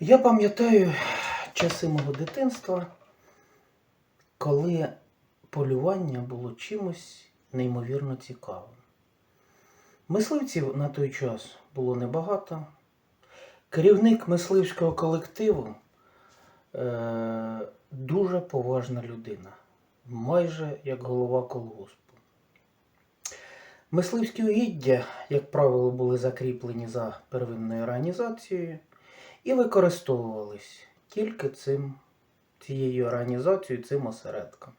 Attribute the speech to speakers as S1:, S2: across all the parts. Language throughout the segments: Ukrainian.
S1: Я пам'ятаю часи мого дитинства, коли полювання було чимось неймовірно цікавим. Мисливців на той час було небагато. Керівник мисливського колективу е, дуже поважна людина, майже як голова колгоспу. Мисливські угіддя, як правило, були закріплені за первинною організацією і використовувались тільки цим, цією організацією, цим осередком.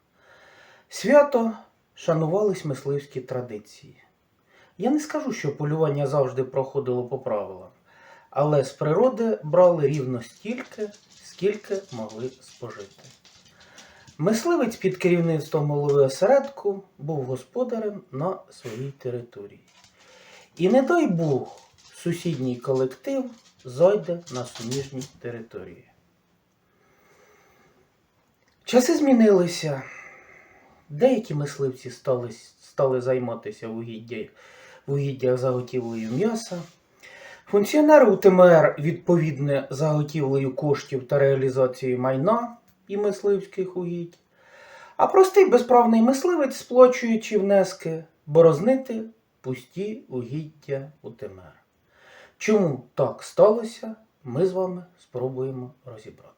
S1: Свято шанувались мисливські традиції. Я не скажу, що полювання завжди проходило по правилам, але з природи брали рівно стільки, скільки могли спожити. Мисливець під керівництвом голови осередку був господарем на своїй території. І не дай Бог, сусідній колектив зайде на суміжні території. Часи змінилися. Деякі мисливці стали, стали займатися угіддя, угіддя заготівлею м'яса. Функціонери УТМР відповідне заготівлею коштів та реалізацією майна і мисливських угідь. А простий безправний мисливець, сплачуючи внески, борознити пусті угіддя УТМР. Чому так сталося, ми з вами спробуємо розібратись.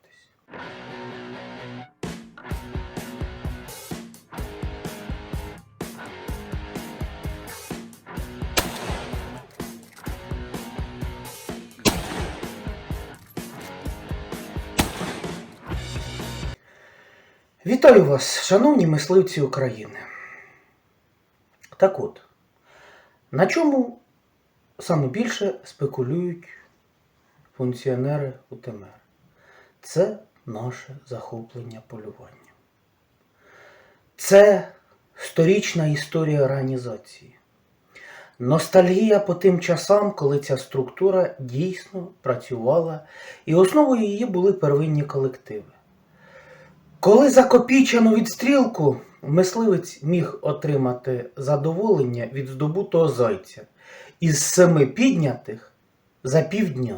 S1: Вітаю вас, шановні мисливці України. Так от, на чому саме більше спекулюють функціонери УТМР? Це наше захоплення полювання. Це сторічна історія організації. Ностальгія по тим часам, коли ця структура дійсно працювала, і основою її були первинні колективи. Коли за копійчану відстрілку мисливець міг отримати задоволення від здобутого зайця із семи піднятих за півдня.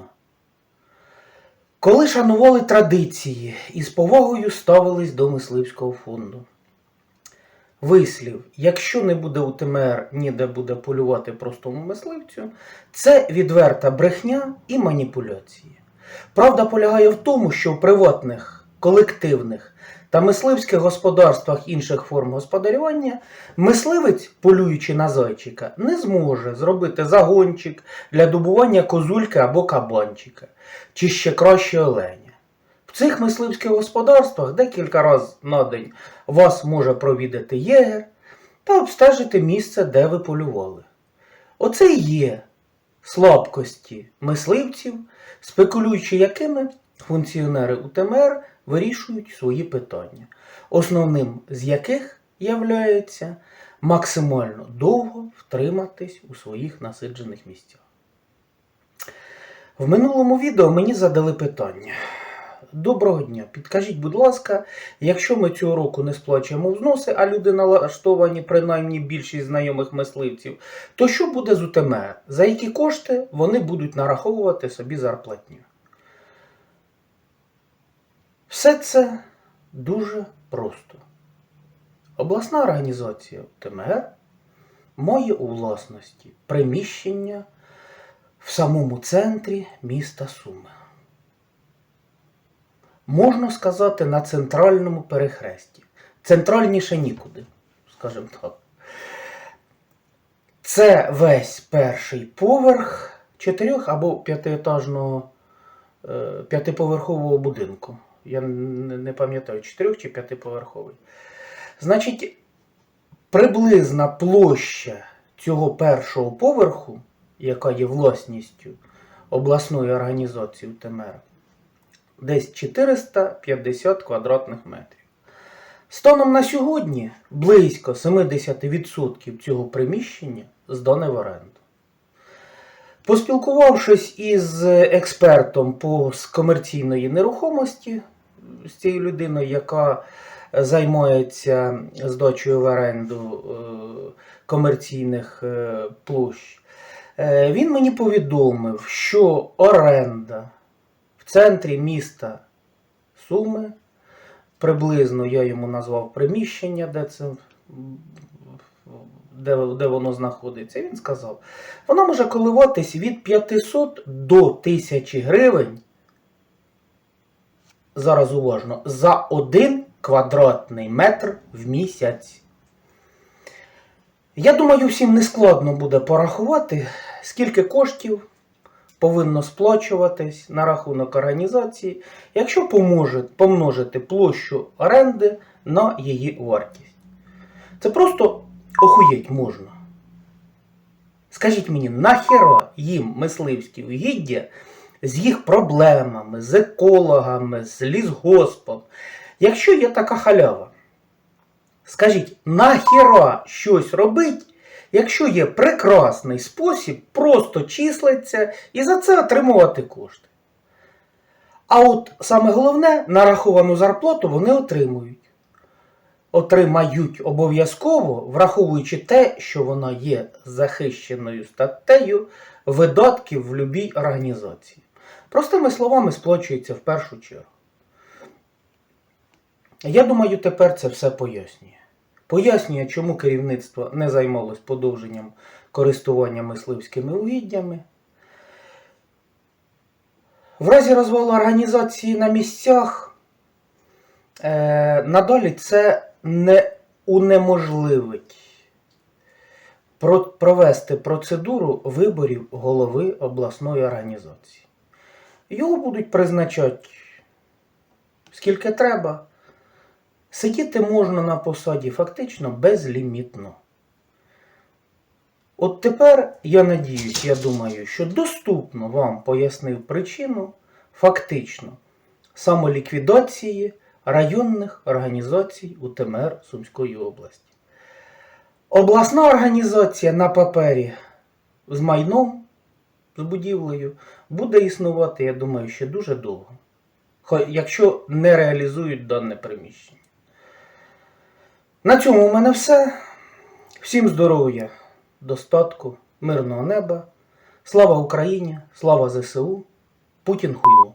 S1: Коли шанували традиції і з повагою ставились до мисливського фонду. Вислів, якщо не буде УТМР, ніде буде полювати простому мисливцю, це відверта брехня і маніпуляції. Правда полягає в тому, що в приватних, колективних та мисливських господарствах інших форм господарювання мисливець, полюючи на зайчика, не зможе зробити загончик для добування козульки або кабанчика, чи ще краще оленя. В цих мисливських господарствах декілька разів на день вас може провідати єгер та обстежити місце, де ви полювали. Оце і є слабкості мисливців, спекулюючи якими функціонери УТМР вирішують свої питання, основним з яких являється максимально довго втриматись у своїх насиджених місцях. В минулому відео мені задали питання. Доброго дня, підкажіть, будь ласка, якщо ми цього року не сплачуємо взноси, а люди налаштовані, принаймні більшість знайомих мисливців, то що буде з УТМР? За які кошти вони будуть нараховувати собі зарплатню? Все це дуже просто. Обласна організація ТМР має у власності приміщення в самому центрі міста Суми. Можна сказати, на центральному перехресті. Центральніше нікуди, скажімо так. Це весь перший поверх чотирьох або п'ятиетажного е, п'ятиповерхового будинку. Я не пам'ятаю, чотирьох чи п'ятиповерховий. Значить, приблизна площа цього першого поверху, яка є власністю обласної організації УТМР, десь 450 квадратних метрів. Станом на сьогодні близько 70% цього приміщення здане в оренду. Поспілкувавшись із експертом по комерційної нерухомості, з цією людиною, яка займається здачею в оренду е, комерційних е, площ, е, він мені повідомив, що оренда в центрі міста Суми. Приблизно я йому назвав приміщення, де це де, де воно знаходиться. Він сказав, воно може коливатись від 500 до 1000 гривень. Зараз уважно, за один квадратний метр в місяць. Я думаю, всім нескладно буде порахувати, скільки коштів повинно сплачуватись на рахунок організації, якщо поможе, помножити площу оренди на її вартість. Це просто охуєть можна. Скажіть мені, нахера їм мисливські угіддя з їх проблемами, з екологами, з лісгоспом, якщо є така халява? Скажіть, нахера щось робить, якщо є прекрасний спосіб просто числиться і за це отримувати кошти? А от саме головне, нараховану зарплату вони отримують. Отримають обов'язково, враховуючи те, що вона є захищеною статтею видатків в будь-якій організації. Простими словами, сплачується в першу чергу. Я думаю, тепер це все пояснює. Пояснює, чому керівництво не займалось подовженням користування мисливськими угіддями. В разі розвалу організації на місцях е, надалі це не унеможливить провести процедуру виборів голови обласної організації. Його будуть призначати скільки треба. Сидіти можна на посаді фактично безлімітно. От тепер, я надіюсь, я думаю, що доступно вам пояснив причину фактично самоліквідації районних організацій УТМР Сумської області. Обласна організація на папері з майном, з будівлею, буде існувати, я думаю, ще дуже довго. Якщо не реалізують дане приміщення. На цьому у мене все. Всім здоров'я, достатку, мирного неба. Слава Україні, слава ЗСУ, Путін хуйло.